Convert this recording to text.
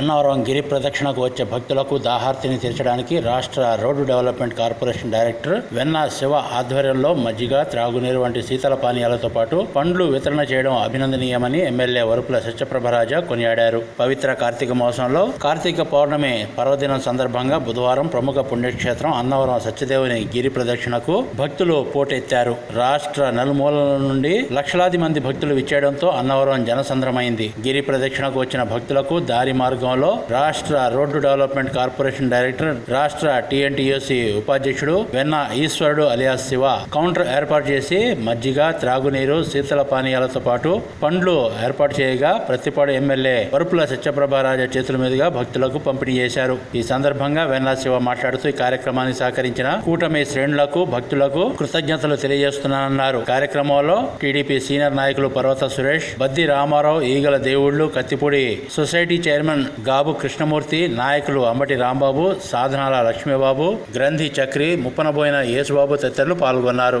అన్నవరం గిరి ప్రదక్షిణకు వచ్చే భక్తులకు దాహార్తిని తీర్చడానికి రాష్ట్ర రోడ్డు డెవలప్మెంట్ కార్పొరేషన్ డైరెక్టర్ వెన్న శివ ఆధ్వర్యంలో మజ్జిగ త్రాగునీరు వంటి శీతల పానీయాలతో పాటు పండ్లు వితరణ చేయడం అభినందనీయమని ఎమ్మెల్యే వరుపుల సత్యప్రభరాజ కొనియాడారు. పవిత్ర కార్తీక మాసంలో కార్తీక పౌర్ణమి పర్వదినం సందర్భంగా బుధవారం ప్రముఖ పుణ్యక్షేత్రం అన్నవరం సత్యదేవుని గిరి ప్రదక్షిణకు భక్తులు పోటెత్తారు. రాష్ట్ర నలుమూలల నుండి లక్షలాది మంది భక్తులు విచ్చేయడంతో అన్నవరం జనసంద్రమైంది. గిరి ప్రదక్షిణకు వచ్చిన భక్తులకు దారి మార్గం మార్గంలో రాష్ట్ర రోడ్డు డెవలప్మెంట్ కార్పొరేషన్ డైరెక్టర్ రాష్ట్ర టీఎన్టీయూసీ ఉపాధ్యక్షుడు వెన్న ఈశ్వరుడు అలియాస్ శివ కౌంటర్ ఏర్పాటు చేసి మజ్జిగ త్రాగునీరు శీతల పానీయాలతో పాటు పండ్లు ఏర్పాటు చేయగా ప్రతిపాడు ఎమ్మెల్యే వరుపుల సత్యప్రభారాజ చేతుల మీదుగా భక్తులకు పంపిణీ చేశారు. ఈ సందర్భంగా వెన్న శివ మాట్లాడుతూ ఈ కార్యక్రమాన్ని సహకరించిన కూటమి శ్రేణులకు భక్తులకు కృతజ్ఞతలు తెలియజేస్తున్నానన్నారు. కార్యక్రమంలో టీడీపీ సీనియర్ నాయకులు పర్వత సురేష్ బద్ది రామారావు ఈగల దేవుళ్ళు కత్తిపూడి సొసైటీ చైర్మన్ గాబు కృష్ణమూర్తి నాయకులు అంబటి రాంబాబు సాధనాల లక్ష్మీబాబు గ్రంథి చక్రి ముప్పనబోయిన యేసుబాబు తదితరులు పాల్గొన్నారు.